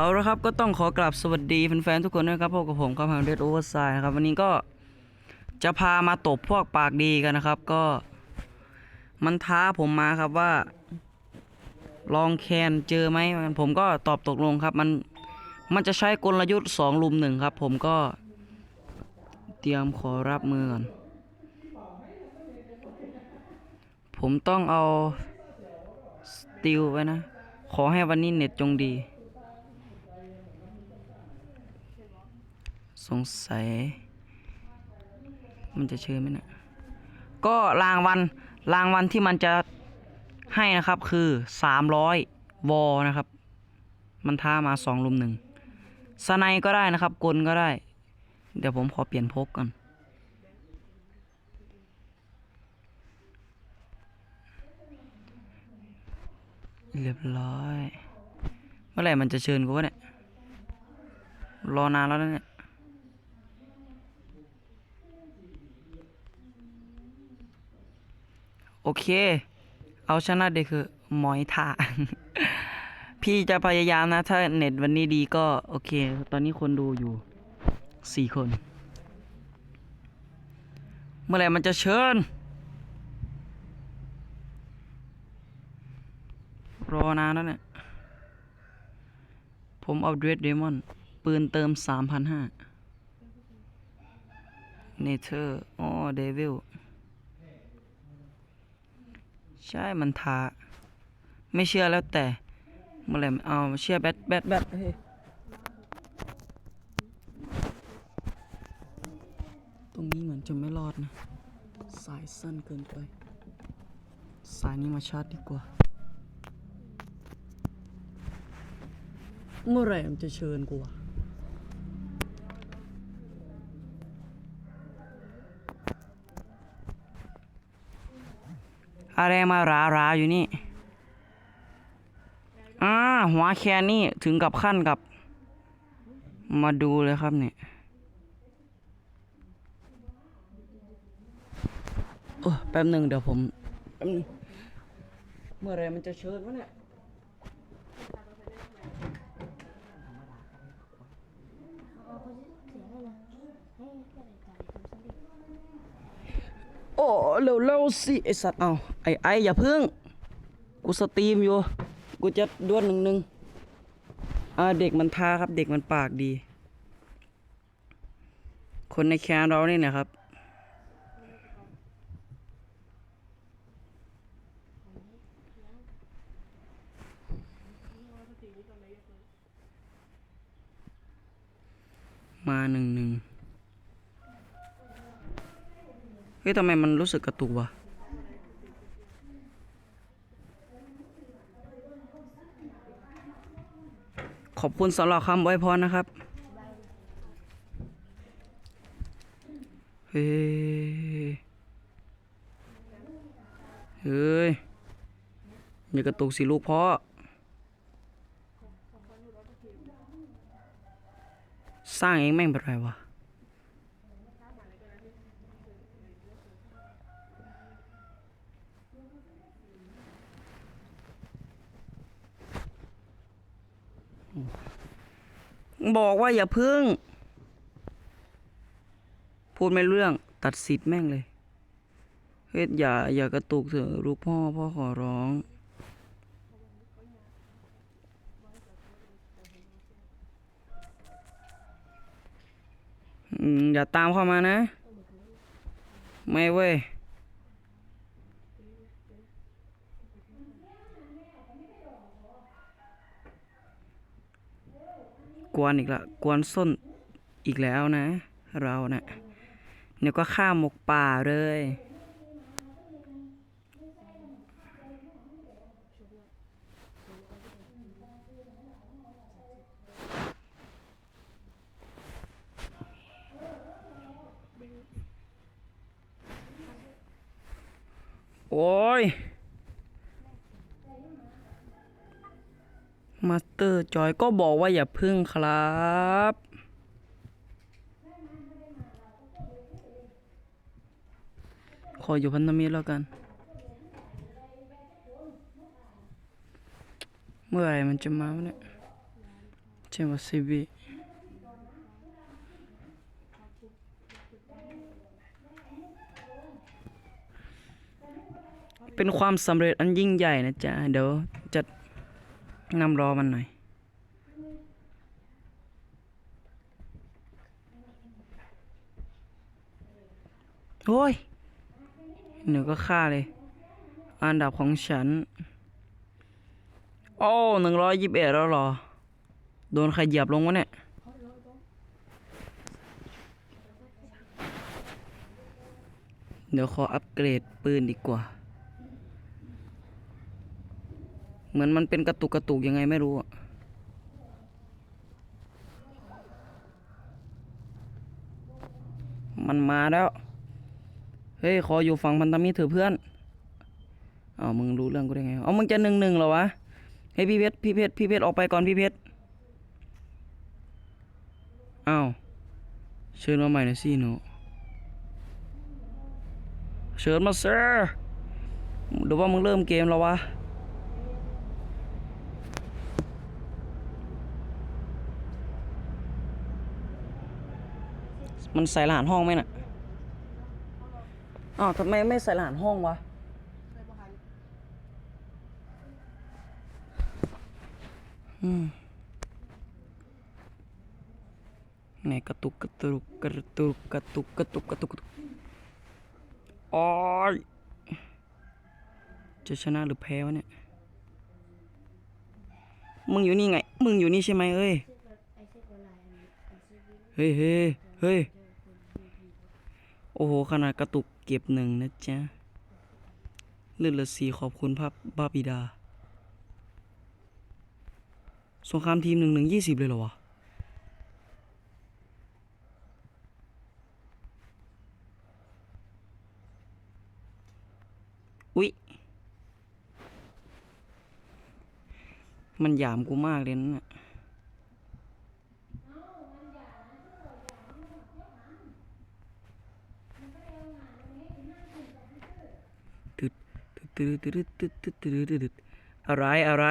เอาละครับก็ต้องขอกราบสวัสดีแฟนๆทุกคนด้วยครับพบกับผมครับทางเดดโอเวอร์ไซด์นะครับวันนี้ก็จะพามาตบพวกปากดีกันนะครับ ก็ มันท้าผมมาครับว่า ลองแคนเจอไหมผมก็ตอบตกลงครับ มันมันจะใช้กลยุทธ์สองลุมหนึ่งครับ ผมก็ เตรียมขอรับมือก่อนผมต้องเอาสติลไว้นะ ขอให้วันนี้เน็ตจงดี สงสัย มันจะเชิญไหมเนะี่ย ก็รางวัลรางวัลที่มันจะให้นะครับคือ300วอนะครับ มันท้ามาสองลุมหนึ่งสไนก็ได้นะครับ กลก็ได้ เดี๋ยวผมขอเปลี่ยนพกก่อนเรียบร้อย เมื่อไหร่มันจะเชิญกูวะเนี่ย รอนานแล้วนะเนี่ย อเค เอาชนะเด็กคือหมอยทาพี่จะพยายามนะ ถ้าเน็ตวันนี้ดีก็โอเค ตอนนี้คนดูอยู่สี่คน เมื่อไหร่มันจะเชิญ รอนานแล้วเนี่ย ผมเอาเดรดเดมอน ปืนเติมสามพันห้าเนเธอร์อ๋อเดวิล ใช่มันทาไม่เชื่อแล้วแต่เมื่อไหร่มันเอาเชื่อแบทแบทแบทเฮ้ตรงนี้เหมือนจะไม่รอดนะ สายสั้นเกินไป สายนี้มาชาร์จดีกว่า เมื่อไหร่มันจะเชิญกูวะ อะไรมาราราอยู่นี่อ่าหัวแคนนี่ถึงกับขั้นกับ มาดูเลยครับเนี่ยโอ้แป๊บหนึ่งเดี๋ยวผม เมื่อไรมันจะเชิญวะเนี่ย โอ้เร็วเร็วๆสิไอสัตว์เอาไอไออย่าพึ่ง กูสตรีมอยู่ กูจะดวลหนึ่งหนึ่งอ่าเด็กมันทาครับเด็กมันปากดี คนในแคนเราเนี่ยนะครับ มาหนึ่งหนึ่ง เฮ้ยทำไมมันรู้สึกกระตุกวะขอบคุณสำหรับคำอวยพรนะครับ เฮ้ย เฮ้ย อย่ากระตุกสิลูกพ่อ สร้างเองแม่งเป็นไรวะ บอกว่าอย่าพึ่ง พูดไม่เรื่อง ตัดสิทธิ์แม่งเลยเฮ้ยอย่า อย่ากระตุกเถอะลูกพ่อ พ่อขอร้อง อย่าตามเข้ามานะ ไม่เว้ย กวนอีกละกวนส้นอีกแล้วนะ เราเนะ่ะเดี๋ยวก็ข้ามหมกป่าเลยโอ้ย มาสเตอร์จอยก็บอกว่าอย่าพึ่งครับขออยู่พันธมิตรแล้วกัน เมื่อไหร่มันจะมาเนี่ยใช่ว่าซีบีเป็นความสำเร็จอันยิ่งใหญ่นะจ๊ะ เดี๋ยว น้ำรอมันหน่อย โอ้ยหนูก็ฆ่าเลย อันดับของฉัน โอ้หนึ่งร้อยยี่สิบเอ็ดแล้วหรอ โดนใครเหยียบลงวะเนี่ยเดี๋ยวขออัปเกรดปืนดีกว่า เหมือนมันเป็นกระตุกกระตุกยังไงไม่รู้อะมันมาแล้ว เฮ้ย ขออยู่ฝั่งพันธมิตรเถอะเพื่อนอ้าวมึงรู้เรื่องกูได้ไงเอามึงจะหนึ่งหนึ่งเหรอวะ เฮ้ยพี่เพชร พี่เพชร พี่เพชรออกไปก่อนพี่เพชรอ้าวเชิญมาใหม่หนะสิหนูเชิญมาเซอร์หรือว่ามึงเริ่มเกมแล้ววะ มันใส่รหัสห้องไหมน่ะอ้าวทำไมไม่ใส่รหัสห้องวะอืมไหนกระตุกกระตุกกระตุกกระตุกกระตุกกระตุกกระตุกโอ้ยจะชนะหรือแพ้วะเนี่ย มึงอยู่นี่ไง มึงอยู่นี่ใช่ไหมเอ้ย เฮ้ยเฮ้ยเฮ้ยโอ้โห ขนาดกระตุกเก็บหนึ่งนะจ๊ะเลือดลือสีขอบคุณพระบาบิดา สงครามทีมหนึ่งหนึ่งยี่สิบเลยเหรอวะ อุ๊ย มันหยามกูมากเลยนั่นน่ะ อะไรอะไร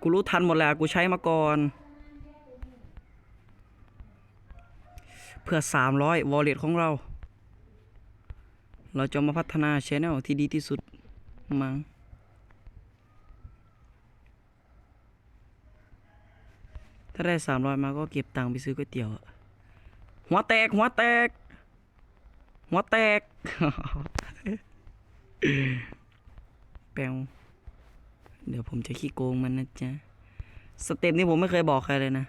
กูรู้ทันหมดแล้วกูใช้มาก่อน เพื่อ 300 วอลเล็ตของเรา เราจะมาพัฒนาชแนลที่ดีที่สุด มั้งถ้าได้ 300 มาก็เก็บตังค์ไปซื้อก๋วยเตี๋ยว หัวแตก หัวแตก หัวแตก ปลวเดี๋ยวผมจะขี้โกงมันนะจ๊ะ สเต็ปนี้ผมไม่เคยบอกใครเลยนะ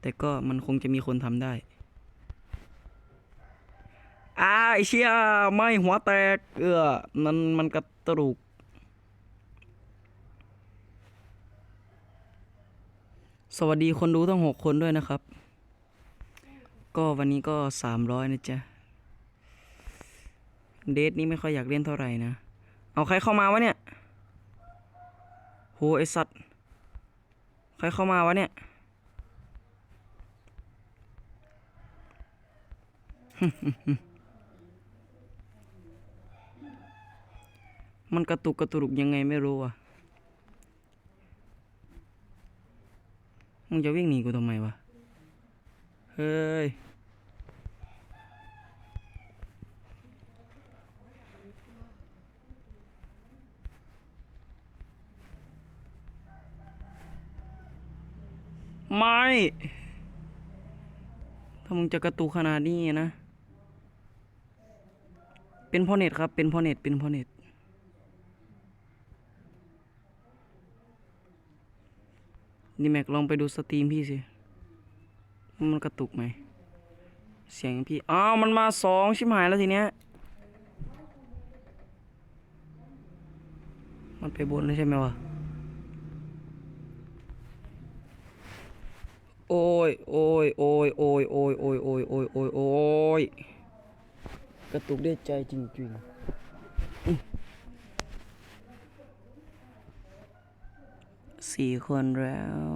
แต่ก็มันคงจะมีคนทำได้ อ้าไอเชี่ยไม่หัวแตก เออมันมันกระตุกสวัสดีคนดูทั้งหกคนด้วยนะครับ ก็วันนี้ก็สามร้อยนะจ๊ะ เดทนี้ไม่ค่อยอยากเล่นเท่าไหร่นะ เอาใครเข้ามาวะเนี่ยโหไอสัตว์ ใครเข้ามาวะเนี่ยมันกระตุกกระตุกยังไงไม่รู้อะ มึงจะวิ่งหนีกูทำไมวะ เฮ้ย ไม่ถ้ามึงจะกระตุกขนาดนี้นะ เป็นพอเน็ตครับ เป็นพอเน็ต เป็นพอเน็ต นี่แม็กลองไปดูสตรีมพี่สิ มันกระตุกไหม เสียงพี่ อ้าว มันมาสองชิบหายแล้วทีเนี้ย มันไปบนแล้วใช่ไหมวะ โอ้ยโอ้ยโอ้ยโอ้ยโอ้ยโอ้ยโอ้ยโอ้ยโอ้ยโอ้ยกระตุกได้ใจจริงๆสี่คนแล้ว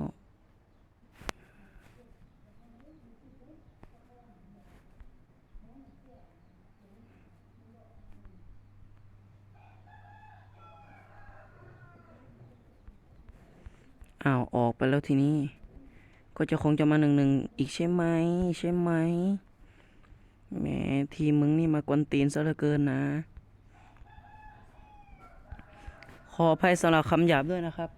อ้าวออกไปแล้วทีนี้ ก็จะคงจะมาหนึ่งหนึ่งอีกใช่ไหมใช่ไหมแหมทีมมึงนี่มากวนตีนซะเหลือเกินนะ ขออภัยสำหรับคำหยาบด้วยนะครับ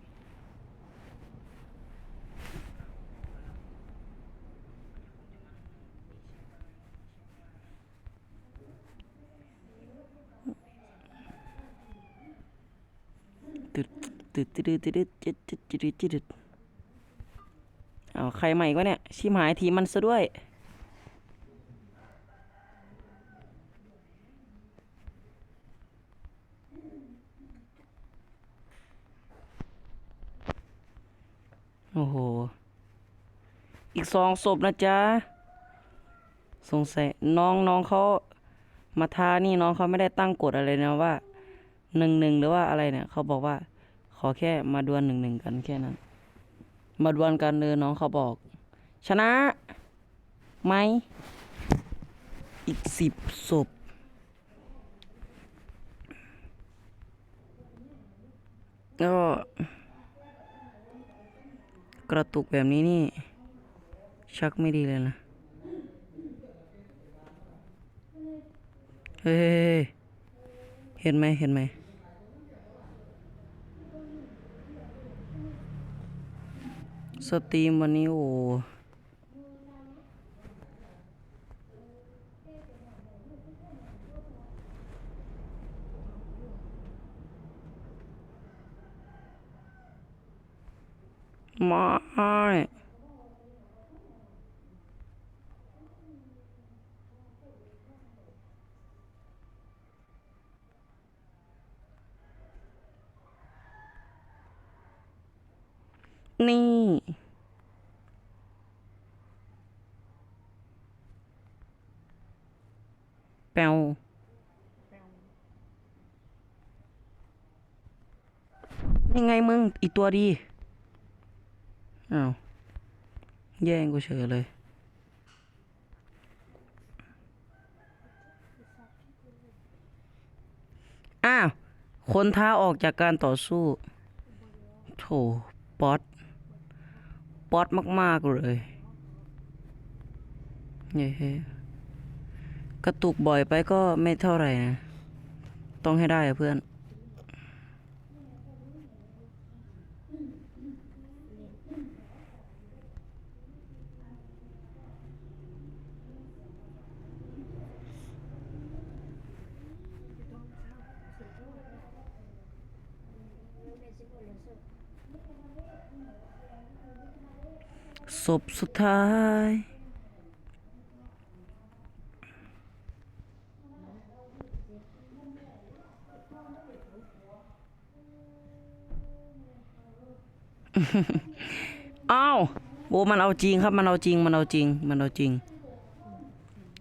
ตึดตึดตึดตึดตึดตึดตึดตึดตึด เอาใครใหม่ก็เนี่ย ชิมหายทีมันซะด้วย โอ้โห อีกสองศพนะจ๊ะ สงสัยน้องน้องเขามาทานี่น้องเขาไม่ได้ตั้งกฎอะไรนะว่าหนึ่งหนึ่งหรือว่าอะไรเนี่ย เขาบอกว่า ขอแค่มาดวลหนึ่งหนึ่งกันแค่นั้น มาดวลกันเลยน้องเขาบอก ชนะไหม อีกสิบศพก็กระตุกแบบนี้นี่ ชักไม่ดีเลยนะ เฮ้ยเฮ้เฮ้เห็นไหมเห็นไหม สตรีมวันนี้โอ้ไม่นี่ แปวยังไงมึง อีกตัวดี อ้าว แย่งกูเฉยเลย อ้าว คนท้าออกจากการต่อสู้ โถ ป๊อต ป๊อตมาก ๆ เลย เย้ กระตุกบ่อยไปก็ไม่เท่าไหร่นะ ต้องให้ได้เพื่อน ศพสุดท้าย อ้าวโอ้มันเอาจริงครับ มันเอาจริง มันเอาจริง มันเอาจริง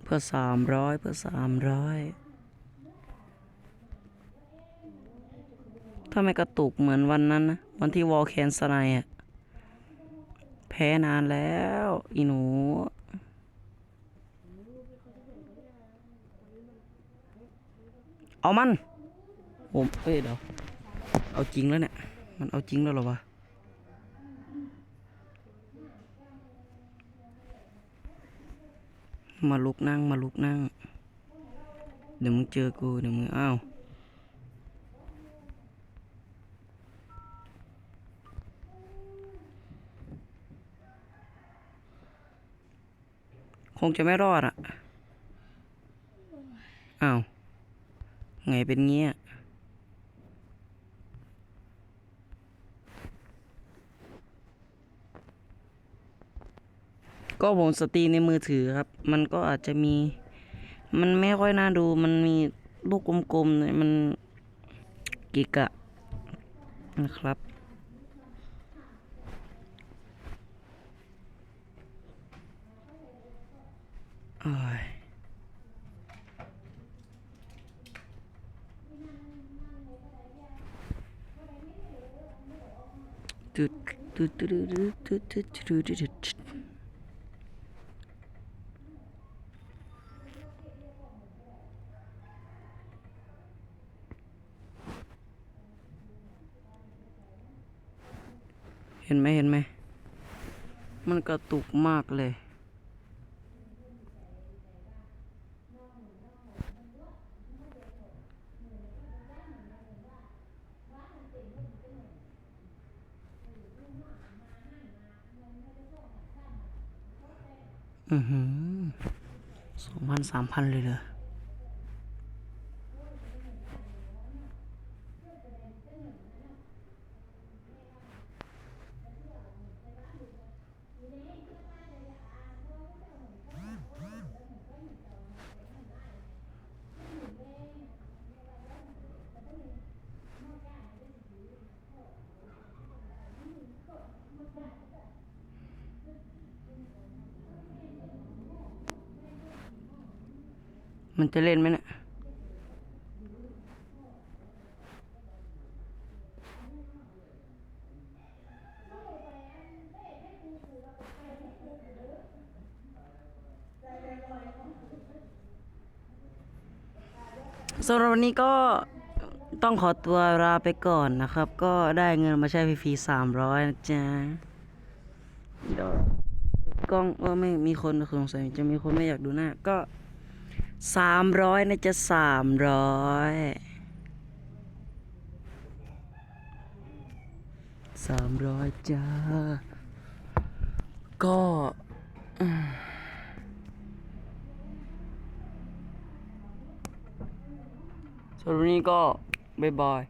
เพื่อสามร้อยเพื่อสามร้อยถ้าไม่กระตุกเหมือนวันนั้นนะ วันที่วอลแคนสไนอะแพ้นานแล้ว อีหนูเอามันผมเอ้ยเดี๋ยวเอาจริงแล้วเนี่ย มันเอาจริงแล้วหรอวะ มาลุกนั่งมาลุกนั่ง เดี๋ยวมึงเจอกูเดี๋ยวมึงอ้าวคงจะไม่รอดอะ อ้าว ไงเป็นเงี้ย ก็ผมสตรีมในมือถือครับ มันก็อาจจะมี มันไม่ค่อยน่าดู มันมีลูกกลมๆเนี่ยมันกิกะนะครับ โอ้ยตึ๊ดตึ๊ดตึ๊ดตึ๊ดตึ๊ดตึ๊ดตึ๊ดตึ๊ด ตึ๊ดเห็นไหมเห็นไหมมันกระตุกมากเลย อือหือสองพันสามพันเลยเลย มันจะเล่นไหมเนี่ยสำหรับวันนี้ก็ต้องขอตัวลาไปก่อนนะครับ ก็ได้เงินมาใช้ฟรีๆสามร้อยนะจ๊ะเดี๋ยวกล้องเออไม่มีคนสงสัยจะมีคนไม่อยากดูหน้าก็ สามร้อยนะจ๊ะสามร้อยสามร้อยจ้า ก็สำหรับวันนี้ก็บ๊ายบาย